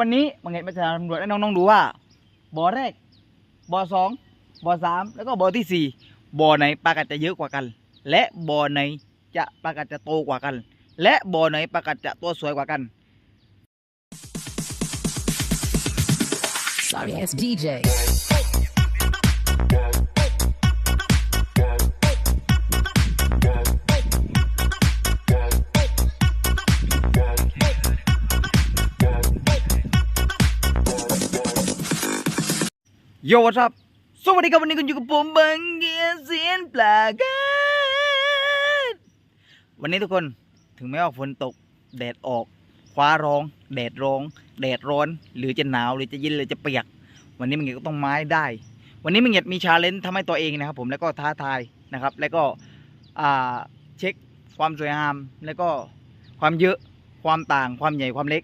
วันนี้มังเง็ดมาจะตำรวจให้น้องๆดูว่าบ่อแรกบ่อสองบ่อสามแล้วก็บ่อที่สี่บ่อไหนปลากัดจะเยอะกว่ากัน และบ่อไหนจะปลากัดจะโตกว่ากัน และบ่อไหนปลากัดจะตัวสวยกว่ากัน Sorry ass DJ. โยวัสดีสวัสดีครับวันนี้คุณอยู่กับผมบังเกียเสียนปลากัดวันนี้ทุกคนถึงแม้ว่าฝนตก แดดออกฟ้าร้อง แดดร้อง แดดร้อน หรือจะหนาวหรือจะเย็นหรือจะเปียก วันนี้มันเงียก็ต้องไม้ได้ วันนี้มันเงียมีชาเลนจ์ทำให้ตัวเองนะครับผมแล้วก็ท้าทายนะครับ แล้วก็เช็คความสวยงามแล้วก็ความเยอะความต่างความใหญ่ความเล็ก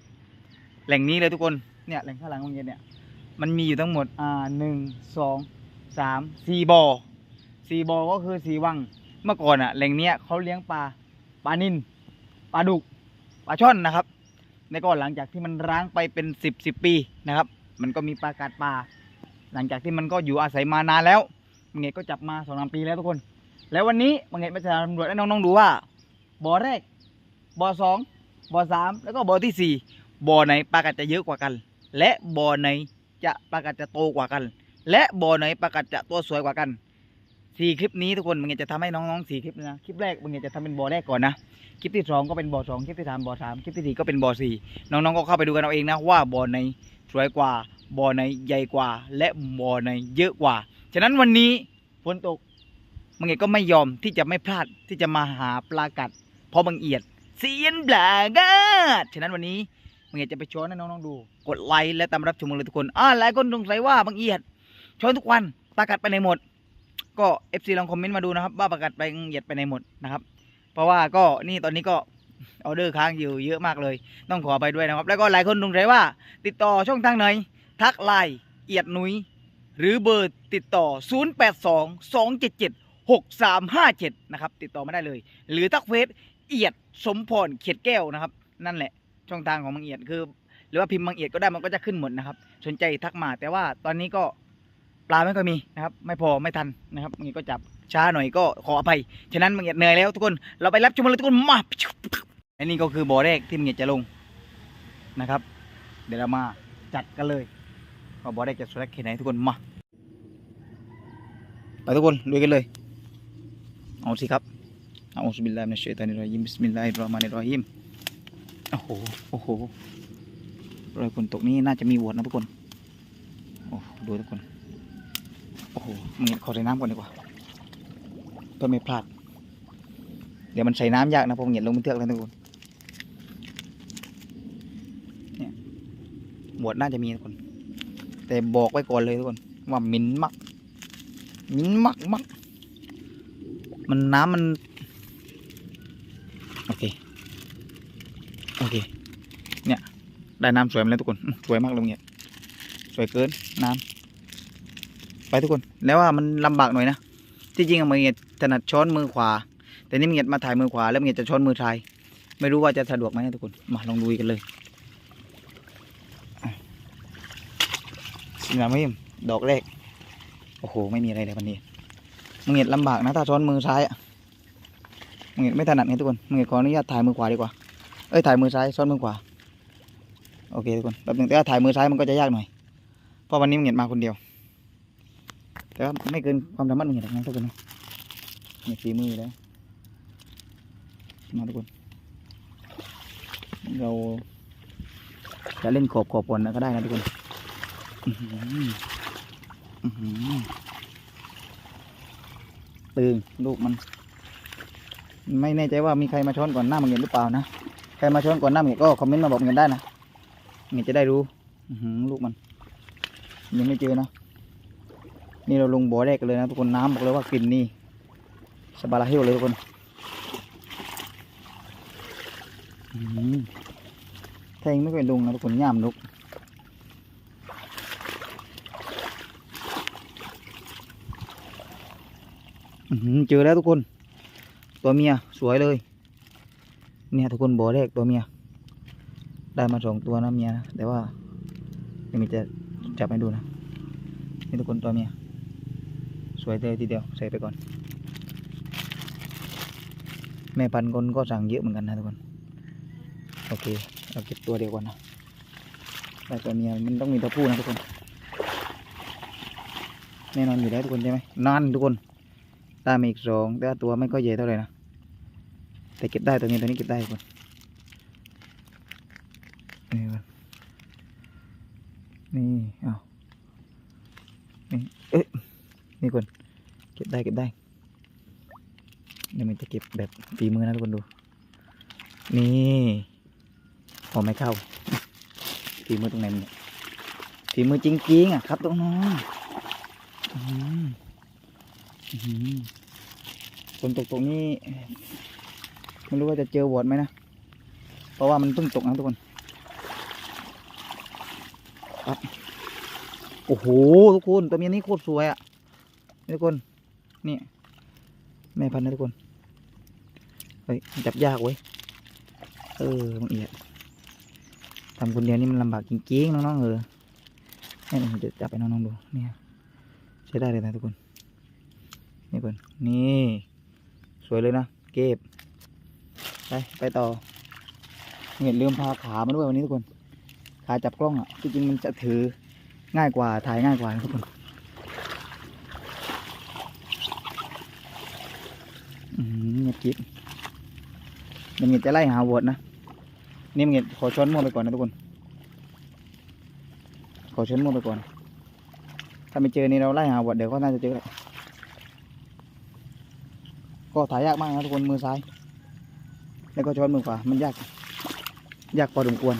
แหล่งนี้เลยทุกคนเนี่ยแหล่งข้างหลังของเงียเนี่ย มันมีอยู่ทั้งหมดอ่าหนึ่งสองสามสี่บ่อสี่บ่อก็คือสี่วัง เมื่อก่อนอะแหล่งเนี้ยเขาเลี้ยงปลาปลานินปลาดุกปลาช่อนนะครับในก็หลังจากที่มันร้างไปเป็นสิบสิบปีนะครับ มันก็มีปลากาดปลาหลังจากที่มันก็อยู่อาศัยมานานแล้วมังเง็ดก็จับมาสองสามปีแล้วทุกคน แล้ววันนี้มังเง็ดมาจะตำรวจให้น้องๆดูว่าบ่อแรกบ่อสองบ่อสามแล้วก็บ่อที่สี่บ่อไหนปลากาดจะเยอะกว่ากัน และบ่อไหน จะปลากัดจะโตกว่ากัน และบ่อไหนปลากัดจะตัวสวยกว่ากันสี่คลิปนี้ทุกคนมันจะทำให้น้องๆสี่คลิปนะคลิปแรกมันจะทำเป็นบ่อแรกก่อนนะคลิปที่สองก็เป็นบ่อสองคลิปที่สามบ่อสามคลิปที่สี่ก็เป็นบ่อสี่น้องๆก็เข้าไปดูกันเอาเองนะว่าบ่อไหนสวยกว่าบ่อไหนใหญ่กว่า และบ่อไหนเยอะกว่า ฉะนั้นวันนี้ฝนตกมังเอกก็ไม่ยอมที่จะไม่พลาดที่จะมาหาปลากัด เพราะบังเอียดเสียนปลากัดฉะนั้นวันนี้ มึงอยากจะไปช้อนให้น้องๆดู กดไลค์และตามรับชมเลยทุกคนอ่าหลายคนสงสัยว่าบางเอียดช้อนทุกวันประกาศไปในหมด ก็เอฟซีลองคอมเมนต์มาดูนะครับว่าประกาศไปบางเอียดไปในหมดนะครับ เพราะว่าก็นี่ตอนนี้ก็ออเดอร์ค้างอยู่เยอะมากเลย ต้องขอไปด้วยนะครับ แล้วก็หลายคนสงสัยว่า ติดต่อช่องทางไหนทักไลน์เอียดหนุยหรือเบอร์ติดต่อ 082 277 6357 นะครับ ติดต่อไมาได้เลย หรือทักเฟซเอียดสมพรเขียดแก้วนะครับ นั่นแหละ ช่องทางของบางเอียดคือ หรือว่าพิมพ์บางเอียดก็ได้มันก็จะขึ้นหมดนะครับ สนใจทักมา แต่ว่าตอนนี้ก็ปลาไม่ค่อยมีนะครับ ไม่พอไม่ทันนะครับงเอียดก็จับช้าหน่อยก็ขออภัยฉะนั้นบางเอียดเหนื่อยแล้วทุกคนเราไปรับชมเลยทุกคนมาอันนี้ก็คือบ่อแรกที่บางเอียดจะลงนะครับ เดี๋ยวเรามาจัดกันเลยว่าบ่อแรกจะสวยแค่ไหนทุกคนมาไปทุกคนลุยกันเลยเอาสิครับเอาสุบิลลาฮิมินัชชัยตานิรรญิมบิสมิลลาฮิรเราะห์มานิรเราะฮีม โอ้โห โอ้โห รอยฝนตกนี้น่าจะมีบวชนะทุกคน โอ้ดูทุกคน โอ้โหมึงขอใส่น้ำก่อนดีกว่าเพื่อไม่พลาด เดี๋ยวมันใส่น้ำยากนะผมเหยียดลงบนเทือกเลยทุกคน เนี่ยบวชน่าจะมีทุกคน แต่บอกไว้ก่อนเลยทุกคน ว่ามินมัก มินมักมัก มันน้ำมัน โอเค โอเค เนี่ย ได้น้ำสวยมาแล้วทุกคน สวยมากเลยเนี่ยสวยเกินน้ำไปทุกคน แล้วว่ามันลำบากหน่อยนะ ที่จริงอะมึงเนี่ยถนัดช้อนมือขวา แต่นี่มึงเนี่ยมาถ่ายมือขวา แล้วมึงเนี่ยจะช้อนมือซ้าย ไม่รู้ว่าจะสะดวกไหมนะทุกคน มาลองดูกันเลยสิงห์ไม่มดอกแรก โอ้โห ไม่มีอะไรเลยวันนี้มึงเนี่ยลำบากนะถ้าช้อนมือซ้ายอะมึงเนี่ยไม่ถนัดไงทุกคนมึงเนี่ยขออนุญาตถ่ายมือขวาดีกว่า เอ้ยถ่ายมือซ้ายซ้อนมือขวาโอเคทุกคนแป๊บนึงแต่ว่าถ่ายมือซ้ายมันก็จะยากหน่อยเพราะวันนี้มันเหงียดมาคนเดียว แต่ว่าไม่เกินความสามารถมันเหงียดหรอกนะทุกคนนะมีฝีมือแล้วมาทุกคน เราจะเล่นขอบขอบก่อนนะก็ได้นะทุกคนตึงลูกมัน ไม่แน่ใจว่ามีใครมาช้อนก่อนหน้ามันเหงียดหรือเปล่านะ ครมาช้อนก่อนหน้าเมียก็คอมเมนต์มาบอกเงินได้นะเมีจะได้รู้หือลูกมัน ยังไม่เจอนะ นี่เราลงบ่อแรกกันเลยนะทุกคนน้ำบอกเลยว่ากลิ่นนี่สบาราเฮลเลยทุกคนแทงไม่ค่อยลงนะทุกคนย่ามนกเจอแล้วทุกคน ตัวเมียสวยเลย เนี่ยทุกคนบ่อแรกตัวเมีย ได้มาสองตัวนะเมียนะแต่ว่าเดี๋ยวมีจะจับให้ดูนะนี่ทุกคนตัวเมีย สวยเลยทีเดียวใส่ไปก่อน แม่พันคนก็สั่งเยอะเหมือนกันนะทุกคน โอเคเราเก็บตัวเดียวก่อนนะแต่ตัวเมียมันต้องมีตัวผู้นะทุกคนแน่นอนอยู่แล้วทุกคนใช่ไหมนั่นทุกคนได้มาอีกสองแต่ตัวไม่ก็ใหญ่เท่าไหร่นะ แต่เก็บได้ตัวนี้ตัวนี้เก็บได้คนนี่มันนี่เอานี่เอ๊ะนี่คนเก็บได้เก็บได้เดี๋ยวมันจะเก็บแบบฝีมือนะทุกคนดู นี่พอไม่เข้าฝีมือตรงไหนเนี่ยฝีมือจริงๆอะครับตรงน้องๆอื้อหืออื้อหือฝนตกตรงนี้ ไม่รู้ว่าจะเจอวอดไหมนะ เพราะว่ามันเพิ่งตกนะทุกคนโอ้โหทุกคนตัวเมียนี้โคตรสวยอะ่ะทุกคนนี่แม่พันธุ์นะทุกคนเฮ้ยจับยากเว้ยเออบังเอียดทำคนเดียวนี่มันลำบากจริงๆน้องๆเออนี่ผมจะจับไปน้องๆดูเนี่ยใช้ได้เลยนะทุกคนนี่คนนี่ สวยเลยนะ เก็บ ไปไปต่อเห็นลืมพาขามาด้วยวันนี้ทุกคน ขาจับกล้องอะที่จริงมันจะถือง่ายกว่าถ่ายง่ายกว่าทุกคนอืมเงียบกิ๊บมันเงียบจะไล่หาวอดนะนี่มันเงียบขอช้อนมั่วไปก่อนนะทุกคน ขอช้อนมั่วไปก่อน ถ้าไม่เจอนี่เราไล่หาวอดเดี๋ยวก็น่าจะเจอแหละก็ถ่ายยากมากนะทุกคนมือซ้าย แล้วก็ช้อนมือขวามันยากยากพอสมควร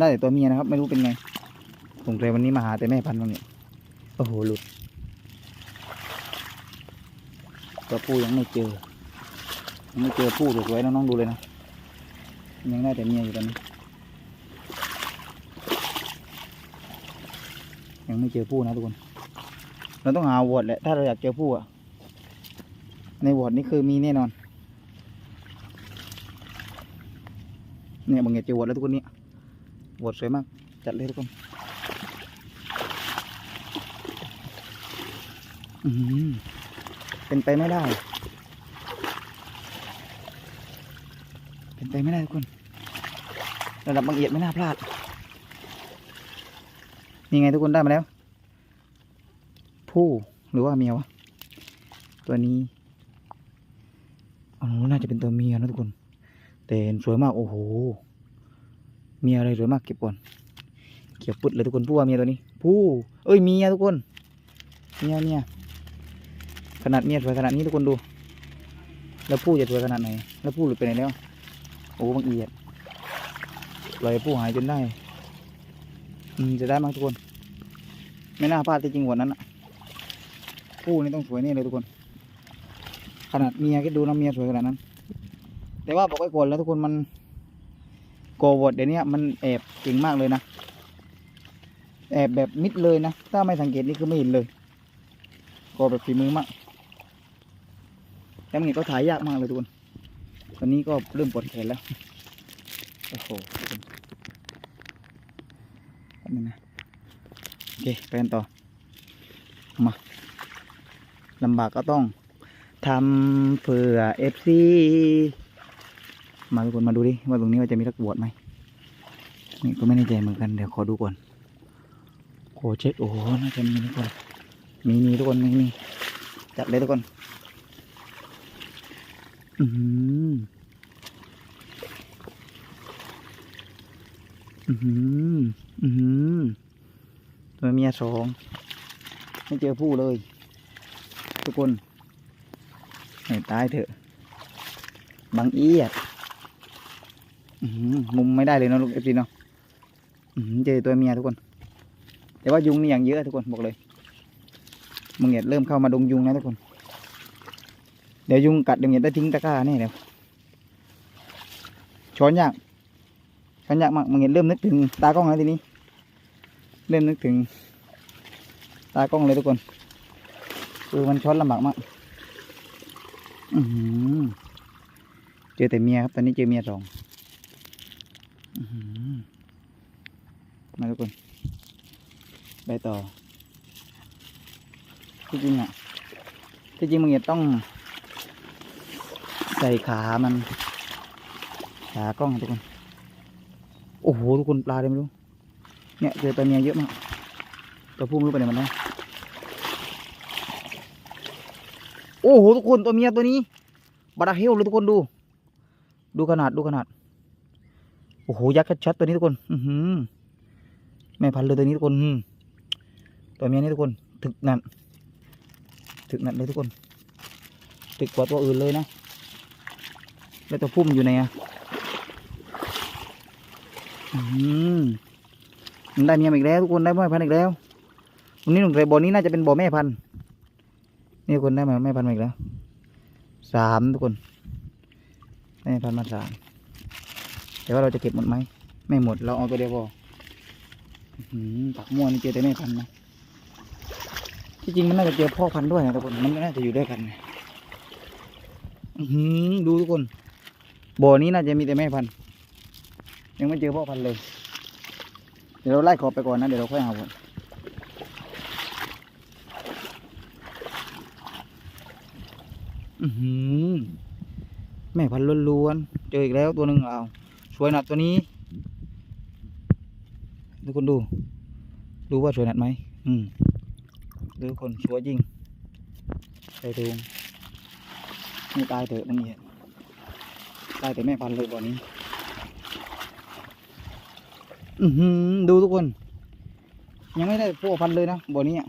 ได้แต่ตัวเมียนะครับ ไม่รู้เป็นไงผมเลยวันนี้มาหาแต่แม่พันธุ์มันนี่ยโอ้โหหลุดตัวผู้ยังไม่เจอยังไม่เจอผู้สวยๆน้องๆดูเลยนะยังได้แต่เมียอยู่ตอนนี้ ยังไม่เจอผู้นะทุกคน เราต้องหาวอดแหละถ้าเราอยากเจอผู้อะ ในวอร์ดนี่คือมีแน่นอน เนี่ยบางเงียเจอวอร์ดแล้วทุกคนเนี่ยวอร์ดสวยมาก จัดเลยทุกคนอืมเป็นไปไม่ได้ เป็นไปไม่ได้ทุกคน ระดับบางเอียดไม่น่าพลาด นี่ไงทุกคนได้มาแล้ว ผู้หรือว่าเมียวะ ตัวนี้ อ๋อน่าจะเป็นตัวเมียนะทุกคน แต่นสวยมากโอ้โหเมียอะไรสวยมากเก็บก่อนเขียวปุดเลยทุกคนผู้ว่าเมียตัวนี้ ผู้เอ้ยเมียทุกคน เมียเมียขนาดเมียสวยขนาดนี้ทุกคนดู แล้วผู้จะสวยขนาดไหน แล้วผู้หลุดไปไหนแล้ว โอ้บางเอียดลอยผู้หายจนได้ อืมจะได้มั้งทุกคน ไม่น่าพลาดจริงๆวันนั้นอะผู้นี่ต้องสวยแนี่เลยทุกคน ขนาดเมียคิดดูนะเมียสวยขนาดนั้น แต่ว่าบอกไว้ก่อนแล้วทุกคนมันโกวดเดี๋ยวนี้มันแอบเก่งมากเลยนะ แอบแบบมิดเลยนะ ถ้าไม่สังเกตนี่คือไม่เห็นเลยโกแบบฝีมือมากแต่มันเห็นก็ถ่ายยากมากเลยทุกคน ตอนนี้ก็เริ่มปวดแขนแล้ว โอ้โหนแป๊บนึงนะโอเคไปกันต่อมาลำบากก็ต้อง ทำเพื่อเอฟซีมาทุกคนมาดูดิว่าตรงนี้ว่าจะมีรักบวชไหมนี่ก็ไม่แน่ใจเหมือนกันเดี๋ยวขอดูก่อนขอเช็คโอ้โหน่าจะมีทุกคนมีมีทุกคนมีมีจัดเลยทุกคนอือหืออือหืออือหือตัวเมียสองไม่เจอผู้เลย ทุกคน ให้ตายเถอะ บางเอียดอื้อหือมุมไม่ได้เลยเนอะลูกเอฟซีเนาะเจอตัวเมียทุกคน แต่ว่ายุงนี่อย่างเยอะทุกคนบอกเลยมึงเงียดเริ่มเข้ามาดงยุงนะทุกคน เดี๋ยวยุงกัดเดี๋ยวเงียดได้ทิ้งตะกร้าแน่เดี๋ยวช้อนยากช้อนยากมากมึงเงียดเริ่มนึกถึงตากล้องแล้วทีนี้ เริ่มนึกถึงตากล้องเลยทุกคนคือมันช้อนลำบากมาก เจอแต่เมียครับ ตอนนี้เจอเมียสองมาทุกคนไปต่อ ที่จริงอะ ที่จริงมึงเนี่ยต้อง ใส่ขามัน ขากล้องทุกคน โอ้โห ทุกคนปลาเลยไม่รู้ เนี่ยเจอตัวเมียเยอะมากตัวผู้ไม่รู้ไปไหนมันนะโอ้โหทุกคนตัวเมียตัวนี้บาราเฮลเลยทุกคนดู ดูขนาดดูขนาด โอ้โหยักษ์ชัดๆตัวนี้ทุกคน อือหือแม่พันเลยตัวนี้ทุกคนตัวเมียนี่ทุกคนถึกหนันถึกหนันเลยทุกคนถึกกว่าตัวอื่นเลยนะแล้วตัวพุ่มอยู่ไหนอะอืมมันได้เมียอีกแล้วทุกคนได้แม่พันอีกแล้ววันนี้หนุ่มใส่บ่อนี้น่าจะเป็นบ่อแม่พันธุ์ นี่คนได้มาแม่พันมาอีกแล้วสามทุกคนไม่พันมาสามแต่ว่าเราจะเก็บหมดไหมไม่หมดเราเอาตัวเดียวพออื้อหือปักม่วนี่เจอแต่แม่พันนะที่จริงมันน่าจะเจอพ่อพันธุ์ด้วยนะทุกคนมันน่าจะอยู่ด้วยกันนะอื้อหือดูทุกคน บ่อนี้น่าจะมีแต่แม่พันธุ์ยังไม่เจอพ่อพันธุ์เลย เดี๋ยวเราไล่ขอบไปก่อนนะ เดี๋ยวเราค่อยเอาก่อ อือหือแม่พันล้วนๆเจออีกแล้วตัวหนึ่งเอาสวยหนัดตัวนี้ทุกคนดู ดูว่าสวยหนัดไหมอืมดูทุกคนสวยจริงใส่ถุงนี่ตายเถอะมันเนี่ยได้แต่แม่พันเลยบ่อนี้ อือหือดูทุกคน ยังไม่ได้พ่อพันเลยนะบ่อนี้อะ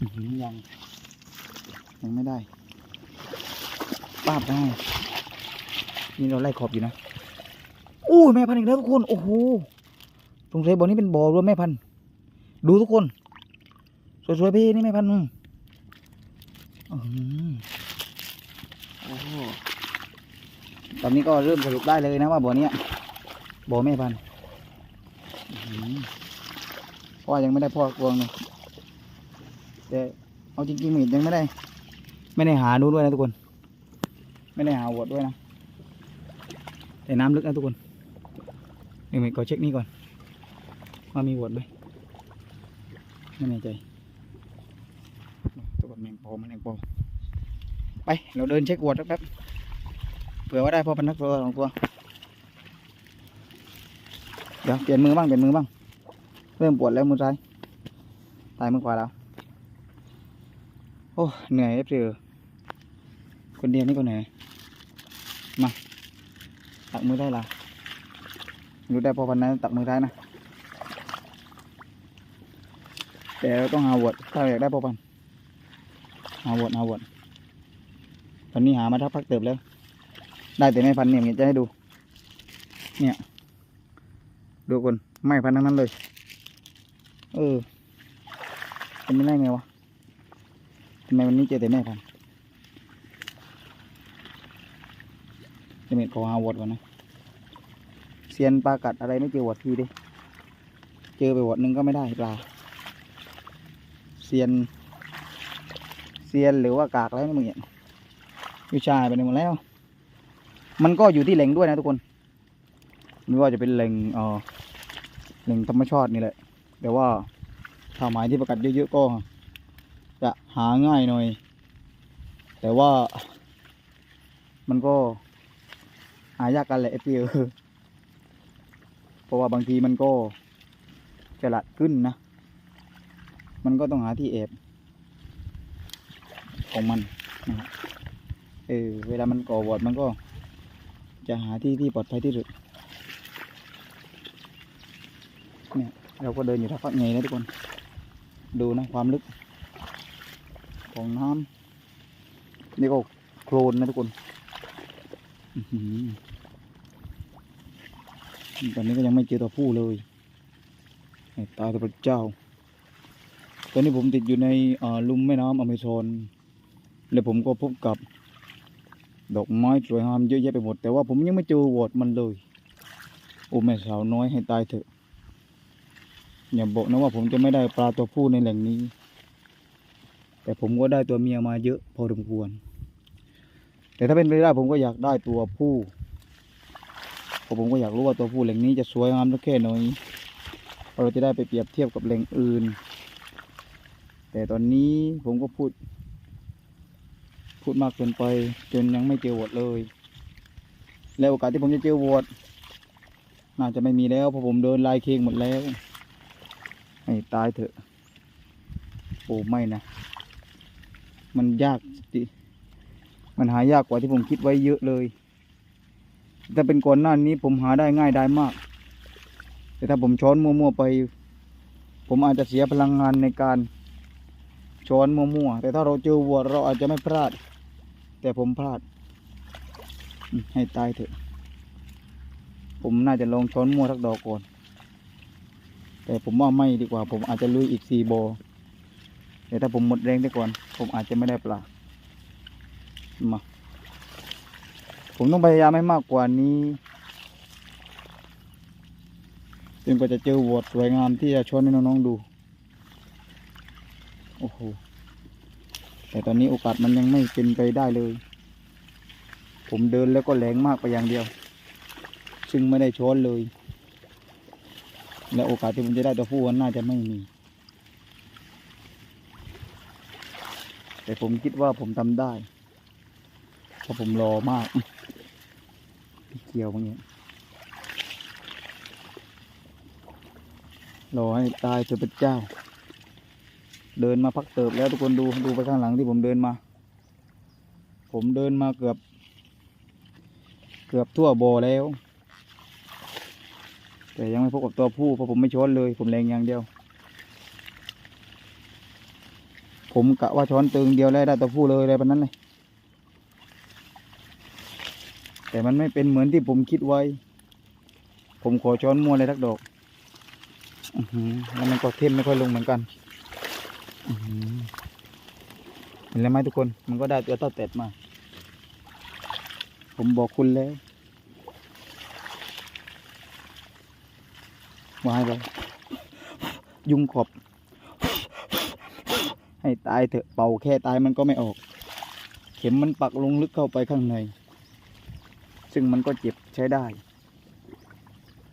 อื้อหือ ยัง ยังไม่ได้ป้าบได้นี่เราไล่ขอบอยู่นะอู้แม่พันธุ์อีกแล้วทุกคน โอ้โหสงสัยบ่อนี้เป็นบ่อรวมแม่พันธุ์ดูทุกคน สวยๆพี่นี่แม่พันธุ์อือโอ้โหตอนนี้ก็เริ่มสรุปได้เลยนะว่าบ่อเนี้ยบ่อแม่พันธุ์เพราะว่ายังไม่ได้พ่อกวงเลย แต่เอาจริงๆมียังไม่ได้ ไม่ได้หาดูด้วยนะทุกคน ไม่ได้หาหวดด้วยนะแต่น้ำลึกนะทุกคนเดี๋ยวมีก็เช็คนี่ก่อนว่ามีหวดไหมไม่แน่ใจตัวแมงปอมันแมงปอไปเราเดินเช็คอวดแป๊บๆเผื่อว่าได้พอพันนักตัวสองตัวเดี๋ยวเปลี่ยนมือบ้างเปลี่ยนมือบ้างเริ่มปวดแล้วมือซ้ายตายมือขวาแล้ว โอ้เหนื่อยเอฟซีคนเดียวนี่ก็เหนื่อยมาตักมือได้ละดูได้พอพันนั้นตักมือได้นะแต่เราต้องหาวดถ้าอยากได้พอพันหาวนหาวนตอนนี้หามาทักพักเติบแล้ว ได้แต่ไม่พันเนี่ยจะให้ดู เนี่ย ดูคนไม่พันทั้งนั้นเลย เออเป็นไม่ได้ไงวะ ทำไมวันนี้เจอแต่แม่พันจะมีขอหาวดก่อนนะเซียนปลากัดอะไรไม่เจอวดทีดิ เจอไปวดหนึ่งก็ไม่ได้ปลา เซียน เซียนหรือว่ากากแล้วนี่มึงเนี่ยวิชาไปหมดแล้ว มันก็อยู่ที่แหล่งด้วยนะทุกคน ไม่ว่าจะเป็นแหล่งเอ่อแหล่งธรรมชาตินี่แหละ แต่ว่าถ้าหมายที่ประกัดเยอะๆก็ จะหาง่ายหน่อย แต่ว่า มันก็หายากกันแหละเอฟพีเออเพราะว่าบางทีมันก็จะละขึ้นนะ มันก็ต้องหาที่แอบของมันนะครับเออเวลามันก่อวอดมันก็ จะหาที่ที่ปลอดภัยที่สุดเนี่ยเราก็เดินอยู่ทักพักไงนะทุกคน ดูนะความลึก ของน้ำนี่ก็โคลนนะทุกคนตอนนี้ก็ยังไม่เจอตัวผู้เลยตายตัวพระเจ้า ตอนนี้ผมติดอยู่ในลุ่มแม่น้ำอเมซอนแล้วผมก็พบกับ ดอกไม้สวยงามเยอะแยะไปหมด แต่ว่าผมยังไม่เจอวอดมันเลย โอ้แม่สาวน้อยให้ตายเถอะ อย่าบอกนะว่าผมจะไม่ได้ปลาตัวผู้ในแหล่งนี้ แต่ผมก็ได้ตัวเมียมาเยอะพอสมควร แต่ถ้าเป็นไปได้ผมก็อยากได้ตัวผู้เพราะผมก็อยากรู้ว่าตัวผู้แหล่งนี้จะสวยงามสักแค่ไหนเพราะเราจะได้ไปเปรียบเทียบกับแหล่งอื่น แต่ตอนนี้ผมก็พูด พูดมากเกินไป จนยังไม่เจอวอดเลย แล้วโอกาสที่ผมจะเจอวอดน่าจะไม่มีแล้วเพราะผมเดินลายเคงหมดแล้ว ให้ตายเถอะ โอ้ไม่นะ มันยากจิมันหายากกว่าที่ผมคิดไว้เยอะเลยถ้าเป็นก่อนหน้านี้ผมหาได้ง่ายได้มาก แต่ถ้าผมช้อนมั่วๆไป ผมอาจจะเสียพลังงานในการช้อนมั่วๆแต่ถ้าเราเจอวัวเราอาจจะไม่พลาด แต่ผมพลาด ให้ตายเถอะ ผมน่าจะลองช้อนมั่วทักดอกก่อน แต่ผมว่าไม่ดีกว่า ผมอาจจะลุยอีกสี่บอ แต่ถ้าผมหมดแรงได้ก่อน ผมอาจจะไม่ได้ปลามาผมต้องพยายามให้มากกว่านี้จนกว่าจะเจอวอดสวยงามที่จะชวนให้น้องๆดู โอ้โห แต่ตอนนี้โอกาสมันยังไม่เป็นไปได้เลย ผมเดินแล้วก็แรงมากไปอย่างเดียว ซึ่งไม่ได้ช้อนเลย และโอกาสที่ผมจะได้ตัวผู้น่าจะไม่มี แต่ผมคิดว่าผมทำได้ เพราะผมรอมากเกี่ยวบางอย่างรอให้ตายเถอะพระเจ้า เดินมาพักเติบแล้วทุกคนดูดูไปข้างหลังที่ผมเดินมา ผมเดินมาเกือบ เกือบทั่วบ่อแล้ว แต่ยังไม่พบกับตัวผู้เพราะผมไม่ช้อนเลย ผมแรงอย่างเดียว ผมกะว่าช้อนตึงเดียวแล้วได้ตัวผู้เลยอะไรแบบนั้นเลยแต่มันไม่เป็นเหมือนที่ผมคิดไว้ ผมขอช้อนมัวเลยทักดอกแล้วมันก็เข้มไม่ค่อยลงเหมือนกันเห็นแล้วไหมทุกคน มันก็ได้ตัวเต้าเต็ดมา ผมบอกคุณแล้ววาให้ไปยุงขอบ ให้ตายเถอะเป่าแค่ตายมันก็ไม่ออก เข็มมันปักลงลึกเข้าไปข้างใน ซึ่งมันก็เจ็บใช้ได้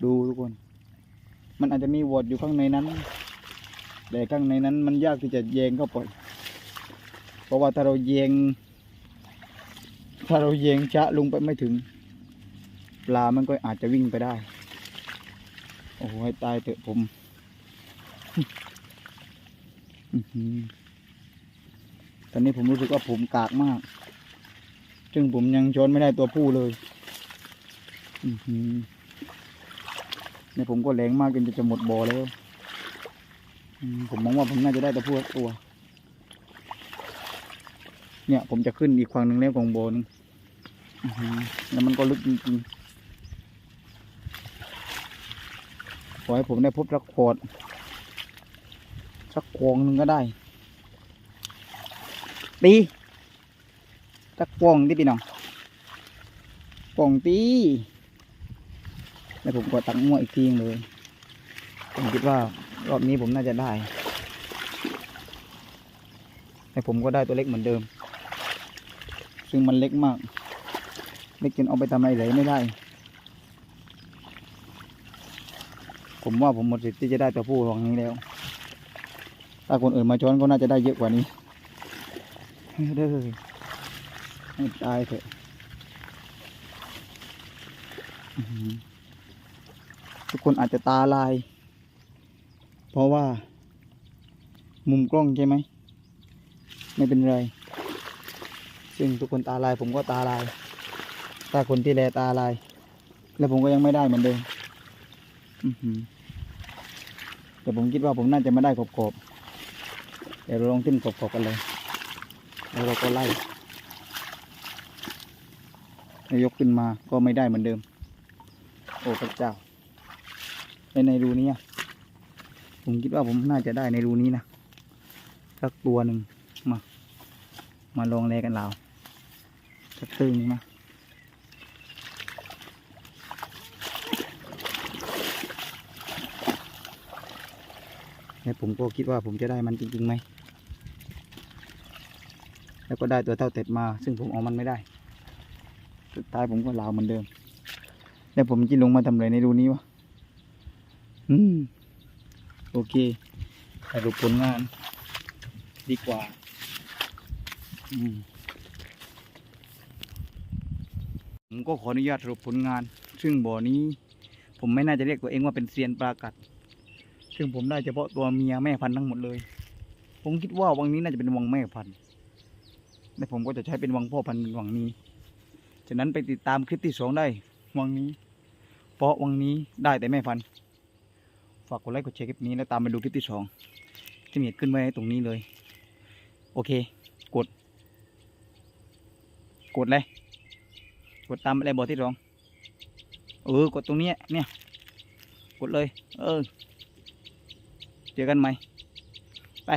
ดูทุกคน มันอาจจะมีวอดอยู่ข้างในนั้น แต่ข้างในนั้นมันยากที่จะแยงเข้าไป เพราะว่าถ้าเราแยง ถ้าเราแยงชะลงไปไม่ถึง ปลามันก็อาจจะวิ่งไปได้ โอ้โหให้ตายเถอะผมอื้ อหือตอนนี้ผมรู้สึกว่าผมกากมาก ซึ่งผมยังช้อนไม่ได้ตัวผู้เลยอือหือเนี่ยผมก็แรงมากจนจะหมดบ่อแล้ว ผมมองว่าผมน่าจะได้ตัวผู้ตัว เนี่ย ผมจะขึ้นอีกฝั่งหนึ่งแล้วของบ่อนึงแล้วมันก็ลึกจริงๆ ขอให้ผมได้พบสักขอดสักโคงหนึ่งก็ได้ ตีสักป่องที่พี่น้องป่องตีแล้วผมก็ตักมั่วอีกทีนึงเลยผมคิดว่ารอบนี้ผมน่าจะได้ แต่ผมก็ได้ตัวเล็กเหมือนเดิม ซึ่งมันเล็กมาก เล็กจนเอาไปทำอะไรเลยไม่ได้ ผมว่าผมหมดสิทธิ์ที่จะได้ตัวผู้ของนี้แล้ว ถ้าคนอื่นมาช้อนก็น่าจะได้เยอะกว่านี้ เด้อให้ตายเถอะทุกคนอาจจะตาลาย เพราะว่า มุมกล้องใช่ไหม ไม่เป็นไร ซึ่งทุกคนตาลาย ผมก็ตาลายถ้าคนที่แลตาลาย แล้วผมก็ยังไม่ได้เหมือนเดิมแต่ผมคิดว่าผมน่าจะไม่ได้ขอบๆเดี๋ยวเราลองขึ้นขอบๆกันเลย แล้วเราก็ไล่แล้ยกขึ้นมาก็ไม่ได้เหมือนเดิม โอ้พระเจ้าในในรูนี้ผมคิดว่าผมน่าจะได้ในรูนี้นะสักตัวหนึ่งมา มาลองแลกันเราสักตึงนะแล้วผมก็คิดว่าผมจะได้มันจริงๆไหม แล้วก็ได้ตัวเท่าเต็ดมา ซึ่งผมเอามันไม่ได้ สุดท้ายผมก็ลาวเหมือนเดิม แล้วผมจะลงมาทำอะไรในรูนี้วะ อืม โอเคสรุปผลงาน ดีกว่า อืมผมก็ขออนุญาตสรุปผลงาน ซึ่งบ่อนี้ ผมไม่น่าจะเรียกตัวเองว่าเป็นเซียนปลากัด ซึ่งผมได้เฉพาะตัวเมียแม่พันธุ์ทั้งหมดเลย ผมคิดว่าวังนี้น่าจะเป็นวังแม่พันธุ์ และผมก็จะใช้เป็นวังพ่อพันธุ์วังนี้ฉะนั้นไปติดตามคลิปที่สองได้วังนี้ เพราะวังนี้ได้แต่แม่พันธุ์ฝากกดไลค์กดแชร์คลิปนี้แล้วตามไปดูคลิปที่สองจะมีขึ้นไว้ตรงนี้เลย โอเค กด กดเลยกดตามไปเลยบอที่สองเออกดตรงนี้เนี่ย กดเลย เออ เจอกันใหม่ ไป